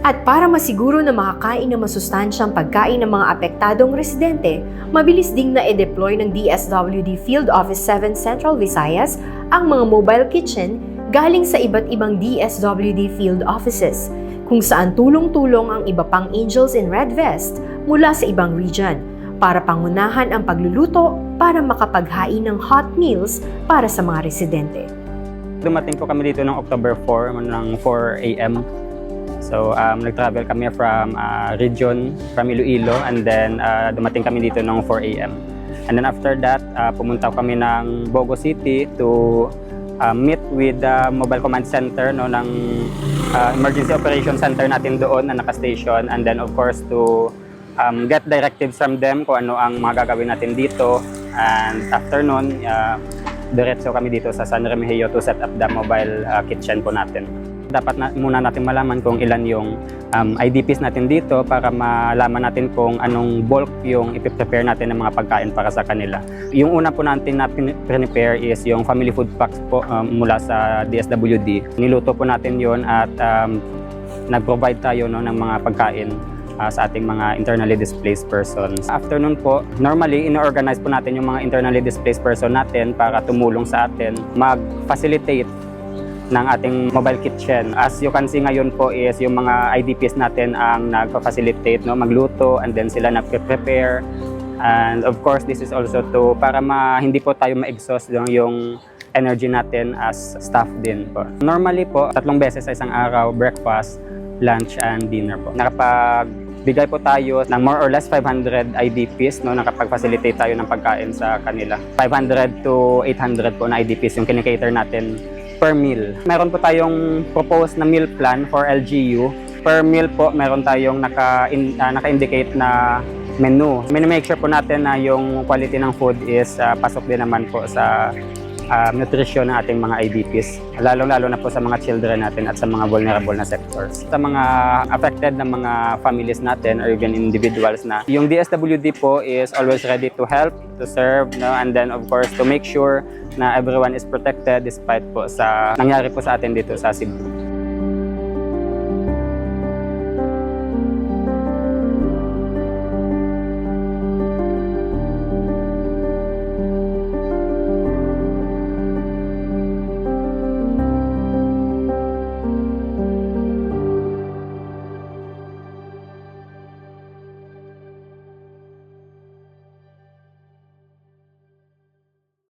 At para masiguro na makakain ng masustansyang pagkain ng mga apektadong residente, mabilis ding na e-deploy ng DSWD Field Office 7 Central Visayas ang mga mobile kitchen galing sa iba't ibang DSWD field offices, kung saan tulong-tulong ang iba pang Angels in Red Vest mula sa ibang region para pangunahan ang pagluluto para makapaghain ng hot meals para sa mga residente. Dumating po kami dito ng October 4, ng 4 a.m. So, um, nag-travel kami from uh, region, from Iloilo, and then uh, dumating kami dito ng 4 a.m. And then after that, uh, pumunta kami ng Bogo City to uh, meet with the mobile command center no, ng uh, emergency operation center natin doon na naka-station. And then of course to um, get directives from them kung ano ang mga gagawin natin dito. And after nun, uh, diretso kami dito sa San Remigio to set up the mobile uh, kitchen po natin. Dapat na, muna natin malaman kung ilan yung um, IDPs natin dito para malaman natin kung anong bulk yung ipiprepare natin ng mga pagkain para sa kanila. Yung una po natin na prepare is yung family food packs po um, mula sa DSWD. Niluto po natin yon at um, nag-provide tayo no, ng mga pagkain uh, sa ating mga internally displaced persons. After nun po, normally, ino-organize po natin yung mga internally displaced person natin para tumulong sa atin mag-facilitate ng ating mobile kitchen. As you can see ngayon po is yung mga IDPs natin ang nagpa-facilitate, no, magluto and then sila nagpe-prepare. And of course, this is also to para ma, hindi po tayo ma-exhaust yung, energy natin as staff din po. Normally po, tatlong beses sa isang araw, breakfast, lunch, and dinner po. Nakapagbigay po tayo ng more or less 500 IDPs, no, nakapag-facilitate tayo ng pagkain sa kanila. 500 to 800 po na IDPs yung kinikater natin per meal. Meron po tayong proposed na meal plan for LGU. Per meal po, meron tayong naka, in, ah, naka-indicate na menu. Minimake sure po natin na yung quality ng food is ah, pasok din naman po sa ah, nutrition ng ating mga IDPs. Lalong-lalo na po sa mga children natin at sa mga vulnerable na sectors. Sa mga affected na mga families natin or even individuals na, yung DSWD po is always ready to help, to serve, no? and then of course to make sure na everyone is protected despite po sa nangyari po sa atin dito sa Cebu.